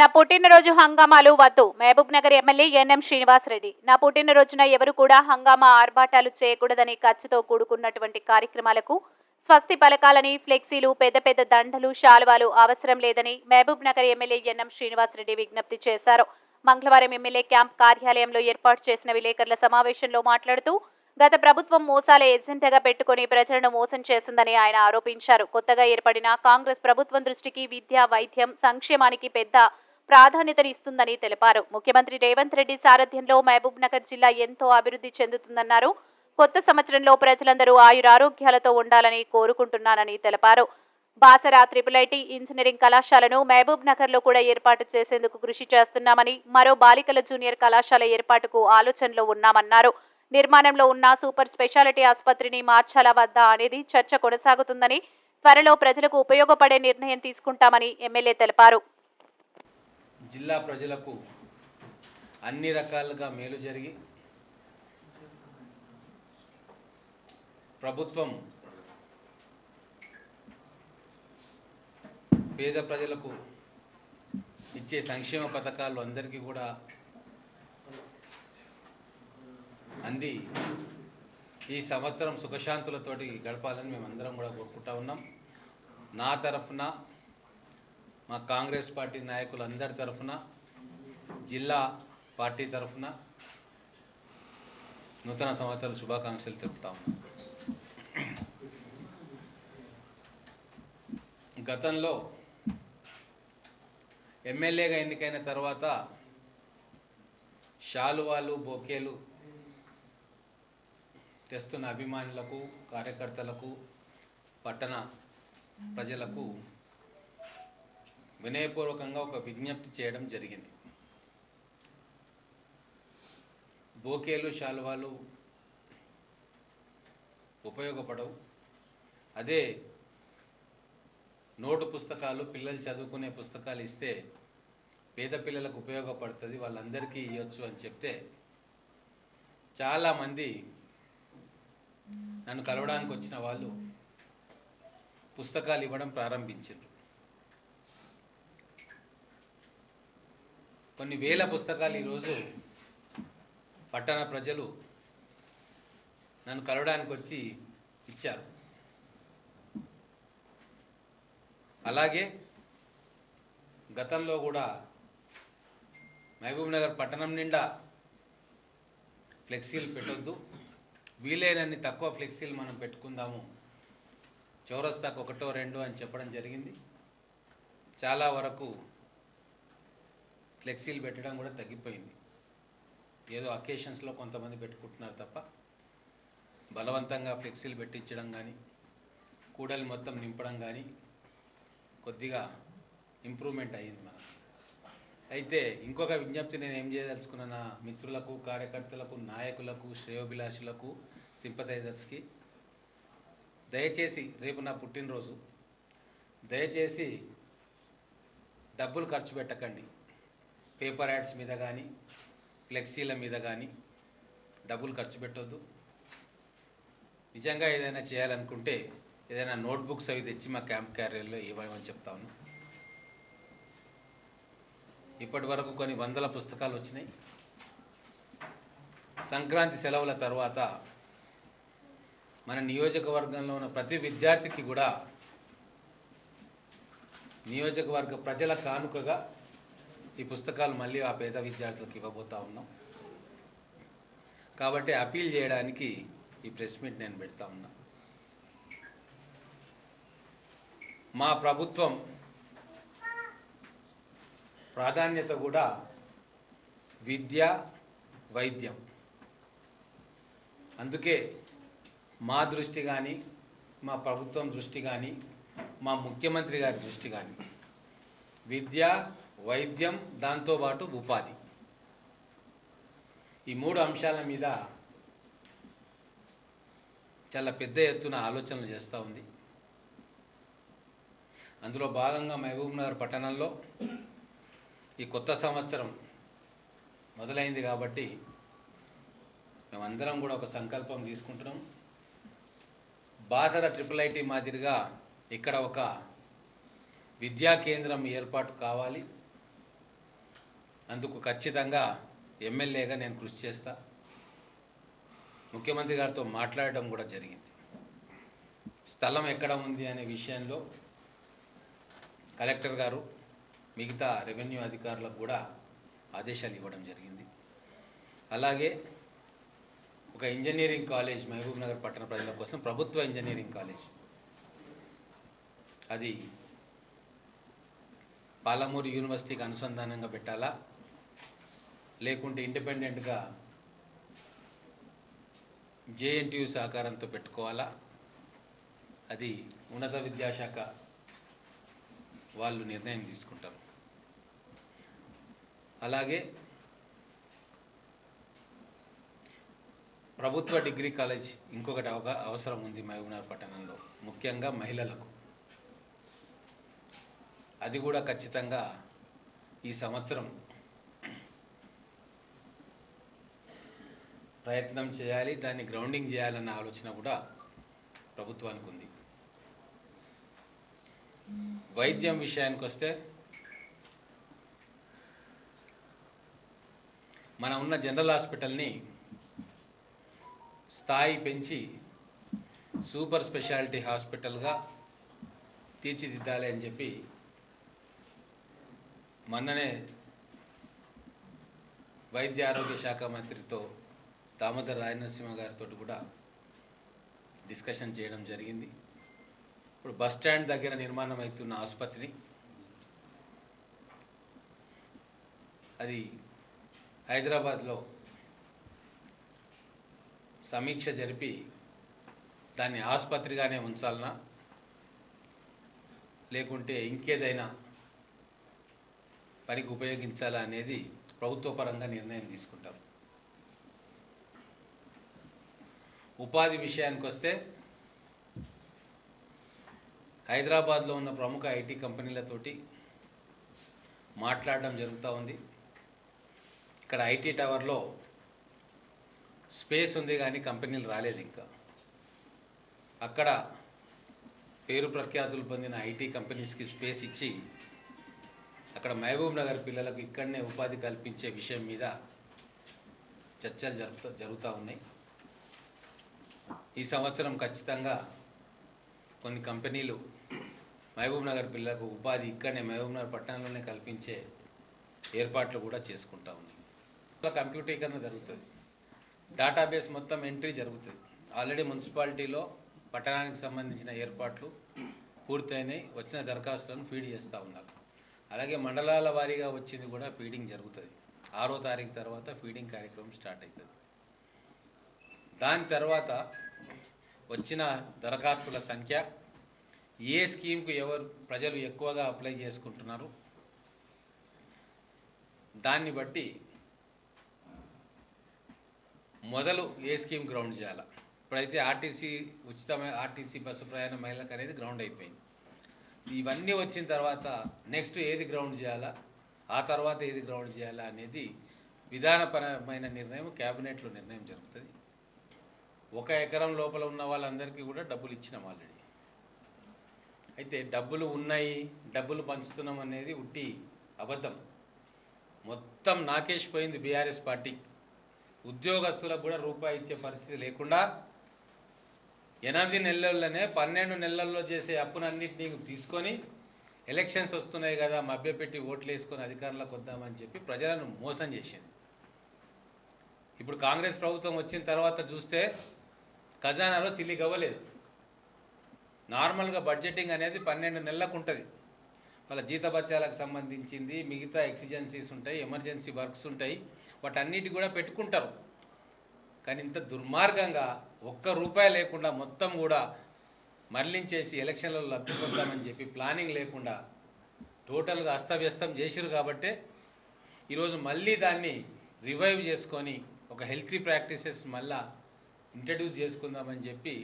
నా పుట్టినరోజు హంగామాలు వద్దు. Mahbub Nagar MLA N M Srinivasa Reddy నా పుట్టినరోజున ఎవరు కూడా హంగామా ఆర్భాటాలు చేయకూడదని ఖర్చుతో కూడుకున్నటువంటి కార్యక్రమాలకు స్వస్తి పలకాలని ఫ్లెక్సీలు పెద్ద పెద్ద దండలు శాలువాలు అవసరం లేదని Mahbub Nagar MLA N M Srinivasa Reddy విజ్ఞప్తి చేశారు. మంగళవారం ఎమ్మెల్యే క్యాంప్ కార్యాలయంలో ఏర్పాటు చేసిన విలేకరుల సమావేశంలో మాట్లాడుతూ గత ప్రభుత్వం మోసాల ఎజెండాగా పెట్టుకుని ప్రజలను మోసం చేసిందని ఆయన ఆరోపించారు. కొత్తగా ఏర్పడిన కాంగ్రెస్ ప్రభుత్వం దృష్టికి విద్య వైద్యం సంక్షేమానికి పెద్ద ప్రాధాన్యతనిస్తుందని తెలిపారు. ముఖ్యమంత్రి రేవంత్ రెడ్డి సారథ్యంలో మహబూబ్ నగర్ జిల్లా ఎంతో అభివృద్ధి చెందుతుందన్నారు. కొత్త సంవత్సరంలో ప్రజలందరూ ఆయురారోగ్యాలతో ఉండాలని కోరుకుంటున్నానని తెలిపారు. బాసరా త్రిపుల్ ఐటీ ఇంజనీరింగ్ కళాశాలను మహబూబ్ నగర్లో కూడా ఏర్పాటు చేసేందుకు కృషి చేస్తున్నామని మరో బాలికల జూనియర్ కళాశాల ఏర్పాటుకు ఆలోచనలో ఉన్నామన్నారు. నిర్మాణంలో ఉన్న సూపర్ స్పెషాలిటీ ఆసుపత్రిని మార్చాలా వద్దా అనేది చర్చ కొనసాగుతుందని త్వరలో ప్రజలకు ఉపయోగపడే నిర్ణయం తీసుకుంటామని ఎమ్మెల్యే తెలిపారు. జిల్లా ప్రజలకు అన్ని రకాలుగా మేలు జరిగి ప్రభుత్వం పేద ప్రజలకు ఇచ్చే సంక్షేమ పథకాలు అందరికీ కూడా అంది. ఈ సంవత్సరం సుఖశాంతులతోటి గడపాలని మేమందరం కూడా కోరుకుంటా ఉన్నాం. నా తరఫున మా కాంగ్రెస్ పార్టీ నాయకులందరి తరఫున జిల్లా పార్టీ తరఫున నూతన సంవత్సర శుభాకాంక్షలు తెలుపుతాం గతంలో ఎమ్మెల్యేగా ఎన్నికైన తర్వాత శాలువాలు బొకేలు తెస్తున్న అభిమానులకు కార్యకర్తలకు పట్టణ ప్రజలకు వినయపూర్వకంగా ఒక విజ్ఞప్తి చేయడం జరిగింది. బోకేలు శాలువాలు ఉపయోగపడవు. అదే నోటు పుస్తకాలు పిల్లలు చదువుకునే పుస్తకాలు ఇస్తే పేద పిల్లలకు ఉపయోగపడుతుంది వాళ్ళందరికీ ఇవ్వచ్చు అని చెప్తే చాలామంది నన్ను కలవడానికి వచ్చిన వాళ్ళు పుస్తకాలు ఇవ్వడం ప్రారంభించారు. కొన్ని వేల పుస్తకాలు ఈరోజు పట్టణ ప్రజలు నన్ను కలవడానికి వచ్చి ఇచ్చారు. అలాగే గతంలో కూడా మహబూబ్ నగర్ పట్టణం నిండా ఫ్లెక్సీలు పెట్టొద్దు. వీలైనన్ని తక్కువ ఫ్లెక్సీలు మనం పెట్టుకుందాము. చౌరస్తాకు ఒకటో రెండో అని చెప్పడం జరిగింది. చాలా వరకు ఫ్లెక్సీలు పెట్టడం కూడా తగ్గిపోయింది. ఏదో అకేషన్స్లో కొంతమంది పెట్టుకుంటున్నారు తప్ప బలవంతంగా ఫ్లెక్సీలు పెట్టించడం కానీ కూడలి మొత్తం నింపడం కానీ కొద్దిగా ఇంప్రూవ్మెంట్ అయ్యింది మనకు. అయితే ఇంకొక విజ్ఞప్తి నేను ఏం చేయదలుచుకున్న నా మిత్రులకు కార్యకర్తలకు నాయకులకు శ్రేయోభిలాషులకు సింపథైజర్స్కి దయచేసి రేపు నా పుట్టినరోజు దయచేసి డబ్బులు ఖర్చు పెట్టకండి. పేపర్ యాడ్స్ మీద కానీ ఫ్లెక్సీల మీద కానీ డబ్బులు ఖర్చు పెట్టొద్దు. నిజంగా ఏదైనా చేయాలనుకుంటే ఏదైనా నోట్బుక్స్ అవి తెచ్చి మా క్యాంప్ క్యారియర్లో ఇవ్వమని చెప్తా ఉన్నాం. ఇప్పటి వరకు కొన్ని వందల పుస్తకాలు వచ్చినాయి. సంక్రాంతి సెలవుల తర్వాత మన నియోజకవర్గంలో ఉన్న ప్రతి విద్యార్థికి కూడా నియోజకవర్గ ప్రజల కానుకగా ఈ పుస్తకాలు మళ్ళీ ఆ పేద విద్యార్థులకు ఇవ్వబోతా ఉన్నాం. కాబట్టి అపీల్ చేయడానికి ఈ ప్రెస్ మీట్ నేను పెడతా ఉన్నా. మా ప్రభుత్వం ప్రాధాన్యత కూడా విద్య వైద్యం. అందుకే మా దృష్టి కానీ మా ప్రభుత్వం దృష్టి కానీ మా ముఖ్యమంత్రి గారి దృష్టి కానీ విద్య వైద్యం దాంతోపాటు ఉపాధి. ఈ మూడు అంశాల మీద చాలా పెద్ద ఎత్తున ఆలోచనలు చేస్తూ ఉంది. అందులో భాగంగా మహబూబ్ నగర్ పట్టణంలో ఈ కొత్త సంవత్సరం మొదలైంది కాబట్టి మేమందరం కూడా ఒక సంకల్పం తీసుకుంటున్నాం. బాసర ట్రిపుల్ ఐటీ మాదిరిగా ఇక్కడ ఒక విద్యా కేంద్రం ఏర్పాటు కావాలి. అందుకు ఖచ్చితంగా ఎమ్మెల్యేగా నేను కృషి చేస్తా. ముఖ్యమంత్రి గారితో మాట్లాడడం కూడా జరిగింది. స్థలం ఎక్కడ ఉంది అనే విషయంలో కలెక్టర్ గారు మిగతా రెవెన్యూ అధికారులకు కూడా ఆదేశాలు ఇవ్వడం జరిగింది. అలాగే ఒక ఇంజనీరింగ్ కాలేజ్ మహబూబ్ నగర్ పట్టణ ప్రజల కోసం ప్రభుత్వ ఇంజనీరింగ్ కాలేజ్. అది పాలమూరు యూనివర్సిటీకి అనుసంధానంగా పెట్టాలా? లేకుంటే ఇండిపెండెంట్గా జేఎన్టీయు సహకారంతో పెట్టుకోవాలా? అది ఉన్నత విద్యాశాఖ వాళ్ళు నిర్ణయం తీసుకుంటారు. అలాగే ప్రభుత్వ డిగ్రీ కాలేజ్ ఇంకొకటి అవగా అవసరం ఉంది మహబూబ్నగర్ పట్టణంలో ముఖ్యంగా మహిళలకు. అది కూడా ఖచ్చితంగా ఈ సంవత్సరం ప్రయత్నం చేయాలి దాన్ని గ్రౌండింగ్ చేయాలన్న ఆలోచన కూడా ప్రభుత్వానికి ఉంది. వైద్యం విషయానికి వస్తే మన ఉన్న జనరల్ హాస్పిటల్ని స్థాయి పెంచి సూపర్ స్పెషాలిటీ హాస్పిటల్గా తీర్చిదిద్దాలి అని చెప్పి మొన్ననే వైద్య ఆరోగ్య శాఖ మంత్రితో దామోదర్ రాయనరసింహ గారితో కూడా డిస్కషన్ చేయడం జరిగింది. ఇప్పుడు బస్ స్టాండ్ దగ్గర నిర్మాణం అవుతున్న ఆసుపత్రి అది హైదరాబాద్లో సమీక్ష జరిపి దాన్ని ఆసుపత్రిగానే ఉంచాలనా? లేకుంటే ఇంకేదైనా పనికి ఉపయోగించాలా అనేది ప్రభుత్వ పరంగా నిర్ణయం తీసుకుంటాం. ఉపాధి విషయానికి వస్తే హైదరాబాద్లో ఉన్న ప్రముఖ ఐటీ కంపెనీలతోటి మాట్లాడడం జరుగుతూ ఉంది. ఇక్కడ ఐటీ టవర్లో స్పేస్ ఉంది కానీ కంపెనీలు రాలేదు ఇంకా. అక్కడ పేరు ప్రఖ్యాతులు పొందిన ఐటీ కంపెనీస్కి స్పేస్ ఇచ్చి అక్కడ మహబూబ్ నగర్ పిల్లలకు ఇక్కడనే ఉపాధి కల్పించే విషయం మీద చర్చలు జరుపుతూ జరుగుతూ ఉన్నాయి. ఈ సంవత్సరం ఖచ్చితంగా కొన్ని కంపెనీలు మహబూబ్ నగర్ పిల్లలకు ఉపాధి ఇక్కడనే మహబూబ్ నగర్ పట్టణంలోనే కల్పించే ఏర్పాట్లు కూడా చేసుకుంటా ఉన్నాయి ఇలా కంప్యూటీకరణ జరుగుతుంది. డేటాబేస్ మొత్తం ఎంట్రీ జరుగుతుంది. ఆల్రెడీ మున్సిపాలిటీలో పట్టణానికి సంబంధించిన ఏర్పాట్లు పూర్తయినాయి. వచ్చిన దరఖాస్తులను ఫీడ్ చేస్తూ ఉన్నారు. అలాగే మండలాల వారీగా వచ్చింది కూడా ఫీడింగ్ జరుగుతుంది. ఆరో తారీఖు తర్వాత ఫీడింగ్ కార్యక్రమం స్టార్ట్ అవుతుంది. దాని తర్వాత వచ్చిన దరఖాస్తుల సంఖ్య ఏ స్కీమ్కు ఎవరు ప్రజలు ఎక్కువగా అప్లై చేసుకుంటున్నారు దాన్ని బట్టి మొదలు ఏ స్కీమ్ గ్రౌండ్ చేయాలి? ఇప్పుడైతే ఆర్టీసీ ఉచితమైన ఆర్టీసీ బస్సు ప్రయాణ మహిళలకు అనేది గ్రౌండ్ అయిపోయింది. ఇవన్నీ వచ్చిన తర్వాత నెక్స్ట్ ఏది గ్రౌండ్ చేయాలా? ఆ తర్వాత ఏది గ్రౌండ్ చేయాలా అనేది విధానపరమైన నిర్ణయం క్యాబినెట్లో నిర్ణయం జరుగుతుంది. ఒక ఎకరం లోపల ఉన్న వాళ్ళందరికీ కూడా డబ్బులు ఇచ్చినాం ఆల్రెడీ అయితే డబ్బులు ఉన్నాయి డబ్బులు పంచుతున్నాం అనేది ఉట్టి అబద్ధం. మొత్తం నాకేసిపోయింది బీఆర్ఎస్ పార్టీ. ఉద్యోగస్తులకు కూడా రూపాయి ఇచ్చే పరిస్థితి లేకుండా ఎనిమిది నెలల్లోనే పన్నెండు నెలల్లో చేసే అప్పునన్నింటినీ తీసుకొని ఎలక్షన్స్ వస్తున్నాయి కదా మభ్యపెట్టి ఓట్లు వేసుకొని అధికారంలోకి వద్దామని చెప్పి ప్రజలను మోసం చేసింది. ఇప్పుడు కాంగ్రెస్ ప్రభుత్వం వచ్చిన తర్వాత చూస్తే ఖజానాలో చిల్లి గవ్వలేదు. నార్మల్గా బడ్జెటింగ్ అనేది పన్నెండు నెలలకు ఉంటుంది వాళ్ళ జీతభత్యాలకు సంబంధించింది మిగతా ఎక్సిజెన్సీస్ ఉంటాయి ఎమర్జెన్సీ వర్క్స్ ఉంటాయి. వాటన్నిటి కూడా పెట్టుకుంటారు. కానీ ఇంత దుర్మార్గంగా ఒక్క రూపాయి లేకుండా మొత్తం కూడా మరలించేసి ఎలక్షన్లలో లబ్ధి పొందామని చెప్పి ప్లానింగ్ లేకుండా టోటల్గా అస్తవ్యస్తం చేసిరు కాబట్టే ఈరోజు మళ్ళీ దాన్ని రివైవ్ చేసుకొని ఒక హెల్తీ ప్రాక్టీసెస్ మళ్ళా ఇంట్రడ్యూస్ చేసుకుందామని చెప్పి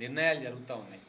నిర్ణయాలు జరుగుతూ ఉన్నాయి.